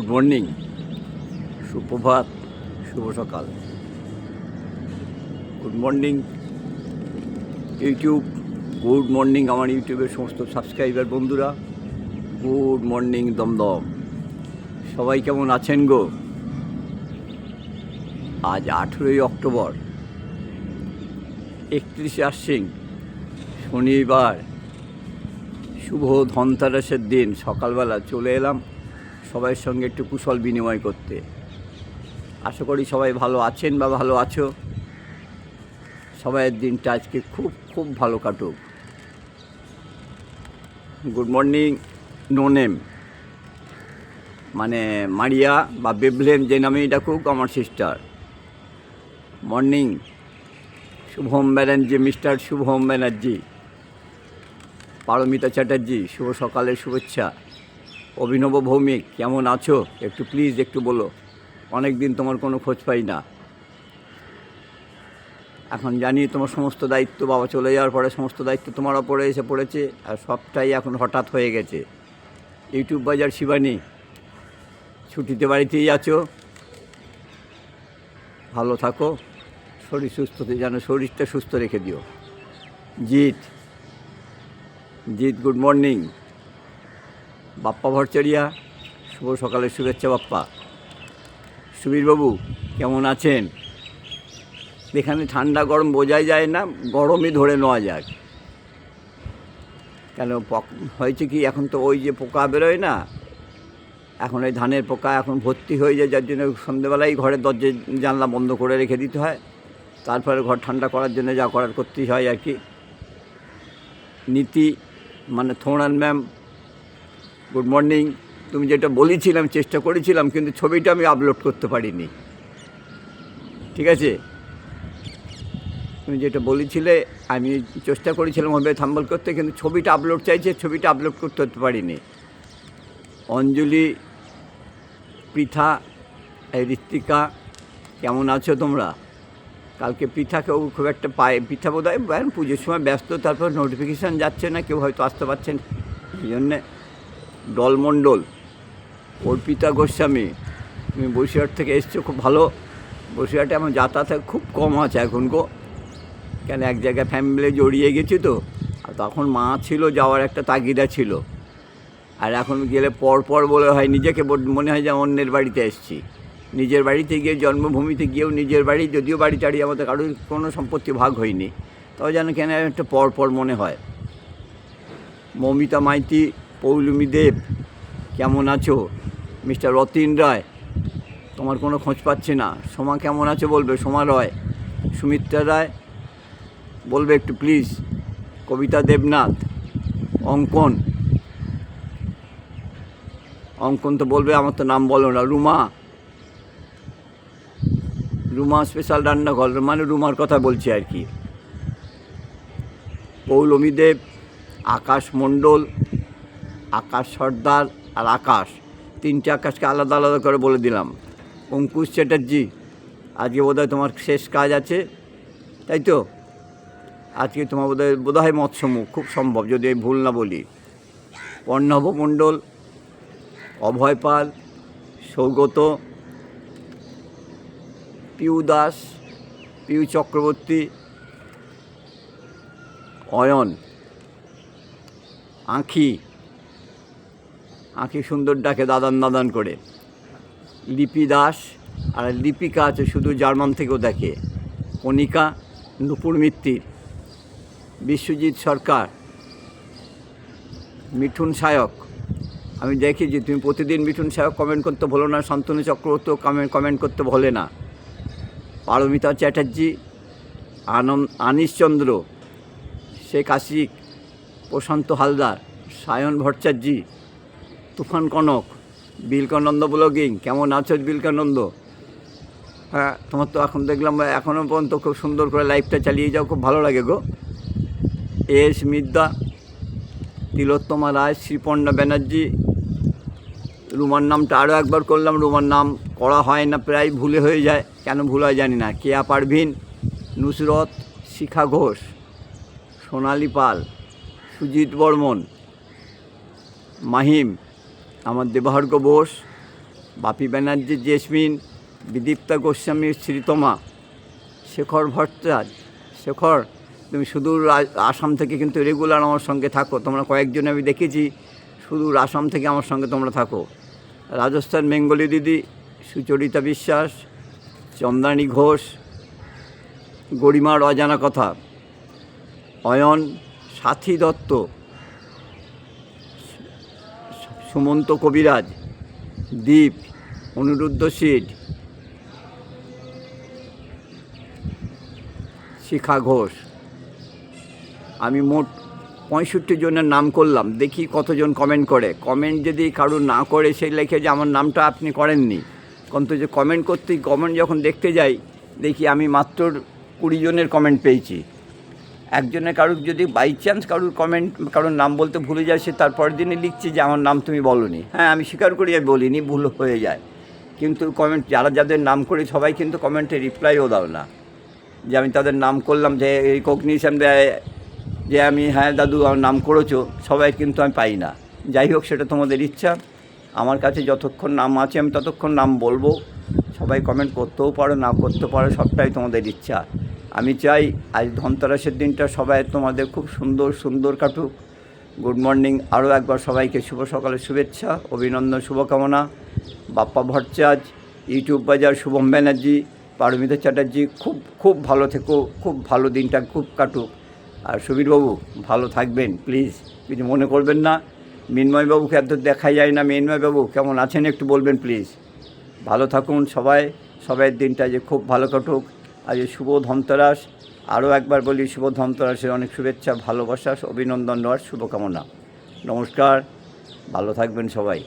Good morning সুপ্রভাত শুভ সকাল good morning YouTube good morning আমার ইউটিউবের সমস্ত সাবস্ক্রাইবার বন্ধুরা। Good morning Dumdum. সবাই কেমন আছেন গো? আজ আঠেরোই অক্টোবর। একত্রিশে আশ্বিন, শনিবার। শুভ ধনতেরাসের দিন। সকালবেলা চলে এলাম। সবাইয়ের সঙ্গে একটু কুশল বিনিময় করতে। আশা করি সবাই ভালো আছেন বা ভালো আছো। সবাইয়ের দিনটা আজকে খুব খুব ভালো কাটুক। Good morning, no name. মানে মারিয়া বা বেবলেন যে নামেই ডাকুক, আমার sister. Morning, Shubham Banerjee, mister Shubham Banerjee. Paromita Chatterjee, শুভ সকালের শুভেচ্ছা। অভিনব ভৌমিক, কেমন আছো? একটু প্লিজ একটু বলো। অনেক দিন তোমার কোনো খোঁজ পাই না। এখন জানি তোমার সমস্ত দায়িত্ব বাবা চলে যাওয়ার পরে সমস্ত দায়িত্ব তোমার ওপরে এসে পড়েছে আর সবটাই এখন হঠাৎ হয়ে গেছে। ইউটিউব বাজার শিবানী, ছুটিতে বাড়িতেই আছো? ভালো থাকো। শরীর সুস্থতে যেন শরীরটা সুস্থ রেখে দিও। জিৎ জিৎ গুড মর্নিং বাপ্পা ভরচরিয়া শুভ সকালের শুভেচ্ছা বাপ্পা। সুবীরবাবু, কেমন আছেন? এখানে ঠান্ডা গরম বোঝাই যায় না, গরমই ধরে নেওয়া যাক। কেন হয়েছে কি, এখন তো ওই যে পোকা বেরোয় না? এখন ওই ধানের পোকা এখন ভর্তি হয়ে যায়, যার জন্য সন্ধেবেলায় ঘরের দরজা, জানলা বন্ধ করে রেখে দিতে হয়। তারপরে ঘর ঠান্ডা করার জন্য যা করার করতেই হয় আর কি। নীতি মানে থোড়ান ম্যাম গুড মর্নিং তুমি যেটা বলেছিলাম, চেষ্টা করেছিলাম, কিন্তু ছবিটা আমি আপলোড করতে পারিনি। ঠিক আছে? তুমি যেটা বলেছিলে, আমি চেষ্টা করেছিলাম হবে থাম্বল করতে, কিন্তু ছবিটা আপলোড চাইছে, ছবিটা আপলোড করতে পারিনি। অঞ্জলি, পৃথা ঋত্বিকা, কেমন আছো তোমরা? কালকে পৃথাকেও খুব একটা পায়, পৃথা বোধ হয় পুজোর সময় ব্যস্ত, তারপর নোটিফিকেশান যাচ্ছে না, কেউ হয়তো আসতে পারছেন, এই জন্যে ডলমণ্ডল অর্পিতা গোস্বামী, তুমি বসিরহাট থেকে এসছো, খুব ভালো। বসিরহাটে আমার যাতায়াত খুব কম আছে এখন গো। কেন এক জায়গায় ফ্যামিলি জড়িয়ে গেছি তো। আর তখন মা ছিল, যাওয়ার একটা তাগিদা ছিল। আর এখন গেলে পর পর বলে হয়, নিজেকে মনে হয় যে অন্যের বাড়িতে এসেছি। নিজের বাড়িতে গিয়ে, জন্মভূমিতে গিয়েও নিজের বাড়ি, যদিও বাড়ি টাড়ি আমাদের কারোর কোনো সম্পত্তি ভাগ হয়নি। তবে যেন কেন একটা পর পর মনে হয়। মমিতা মাইতি পৌলুমি দেব, কেমন আছো? মিস্টার রতিন রায়, তোমার কোনো খোঁজ পাচ্ছি না। সোমা কেমন আছে বলবে? সোমা রয়, সুমিত্রা রায় বলবে একটু প্লিজ কবিতা দেবনাথ, অঙ্কন। অঙ্কন তো বলবে, আমার তো নাম বলো না, রুমা। রুমা স্পেশাল রান্নাঘর মানে রুমার কথা বলছি আর কি। পৌলমী দেব, আকাশ মণ্ডল আকাশ সর্দার আর আকাশ। তিনটে আকাশকে আলাদা আলাদা করে বলে দিলাম। অঙ্কুশ চ্যাটার্জি, আজকে বোধহয় তোমার শেষ কাজ আছে। তাই তো? আজকে তোমার বোধ বোধহয় বোধহয় মৎস্যমুখ, খুব সম্ভব, যদি আমি ভুল না বলি। পর্ণব মণ্ডল, অভয় পাল, সৌগত, পিউ দাস, পিউ চক্রবর্তী, অয়ন, আঁখি আঁখি সুন্দর ডাকে দাদান দাদান করে। লিপি দাস আর লিপিকা আছে শুধু জার্মান থেকেও দেখে। কণিকা, নুপুর মিত্তির বিশ্বজিৎ সরকার, মিঠুন সায়ক। আমি দেখি যে তুমি প্রতিদিন মিঠুন সাহেব কমেন্ট করতে ভুলো না, শান্তনু চক্রবর্তীও কমেন্ট কমেন্ট করতে ভোলে না। পারমিতা চ্যাটার্জি, আনন্দ আনিশচন্দ্র শেখ আশিক, প্রশান্ত হালদার, সায়ন ভট্টাচার্যি তুফান কনক, বিলকানন্দ ব্লগিং, কেমন আছো বিলকানন্দ? হ্যাঁ তোমার তো এখন দেখলাম এখনও পর্যন্ত খুব সুন্দর করে লাইফটা চালিয়ে যাও, খুব ভালো লাগে গো। এস মিদ্যা, তিলোত্তমা রায়, শ্রীপর্ণা ব্যানার্জি, রুমার নামটা আরও একবার করলাম, রুমার নাম করা হয় না, প্রায় ভুলে হয়ে যায়, কেন ভুল হয় জানি না। কেয়া পারভিন, নুসরত, শিখা ঘোষ, সোনালি পাল, সুজিত বর্মন, মাহিম আমার দেবাহর্গ বোস, বাপি ব্যানার্জি, জেসমিন, বিদীপ্তা গোস্বামী, শ্রীতমা, শেখর ভট্টাচার্য। শেখর, তুমি সুদূর আসাম থেকে কিন্তু রেগুলার আমার সঙ্গে থাকো। তোমরা কয়েকজন আমি দেখেছি, সুদূর আসাম থেকে আমার সঙ্গে তোমরা থাকো। রাজস্থান বেঙ্গলি দিদি, সুচরিতা বিশ্বাস, চন্দ্রাণী ঘোষ গরিমার অজানা কথা, অয়ন সাথী দত্ত সুমন্ত কবিরাজ, দীপ, অনিরুদ্ধ সিট শিখা ঘোষ। আমি মোট পঁয়ষট্টি জনের নাম করলাম। দেখি কতজন কমেন্ট করে। কমেন্ট যদি কারুর না করে সেই লেখে যে আমার নামটা আপনি করেননি। কিন্তু যে কমেন্ট করতে কমেন্ট যখন দেখতে যাই, দেখি আমি মাত্র কুড়ি জনের কমেন্ট পেয়েছি। একজনের কারুর যদি বাই চান্স কারুর কমেন্ট কারোর নাম বলতে ভুলে যায়, সে তারপরের দিনে লিখছে যে, আমার নাম তুমি বলনি। হ্যাঁ আমি স্বীকার করি, আমি বলিনি, ভুল হয়ে যায়। কিন্তু কমেন্ট যারা যাদের নাম করি, সবাই কিন্তু কমেন্টে রিপ্লাইও দাও না। যে, আমি তাদের নাম করলাম, যে রিকগনিশন দেয়, যে, আমি হ্যাঁ দাদু, আমার নাম করেছ। সবাই কিন্তু আমি পাই না। যাই হোক, সেটা তোমাদের ইচ্ছা। আমার কাছে যতক্ষণ নাম আছে, আমি ততক্ষণ নাম বলব। সবাই কমেন্ট করতেও পারো, না করতে পারো, সবটাই তোমাদের ইচ্ছা। আমি চাই আজ ধনতেরাসের দিনটা সবাই তোমাদের খুব সুন্দর সুন্দর কাটুক। গুড মর্নিং আরও একবার সবাইকে শুভ সকালের শুভেচ্ছা, অভিনন্দন, শুভকামনা। বাপ্পা ভট্টাচার্য, ইউটিউব বাজার শুভম ব্যানার্জি, পারমিতা চ্যাটার্জি, খুব খুব ভালো থেকো, খুব ভালো দিনটা খুব কাটুক। আর সুবীরবাবু, ভালো থাকবেন, প্লিজ, কিছু মনে করবেন না। মিন্ময়বাবুকে এত দেখা যায় না। মিন্ময়বাবু, কেমন আছেন একটু বলবেন, প্লিজ। ভালো থাকুন সবাই সবাই দিনটা যে খুব ভালো কাটুক। আজ শুভ ধনতেরাস। আরও একবার বলি, শুভ ধনতেরাসের অনেক শুভেচ্ছা, ভালোবাসা, অভিনন্দন নেওয়ার শুভকামনা। নমস্কার, ভালো থাকবেন সবাই।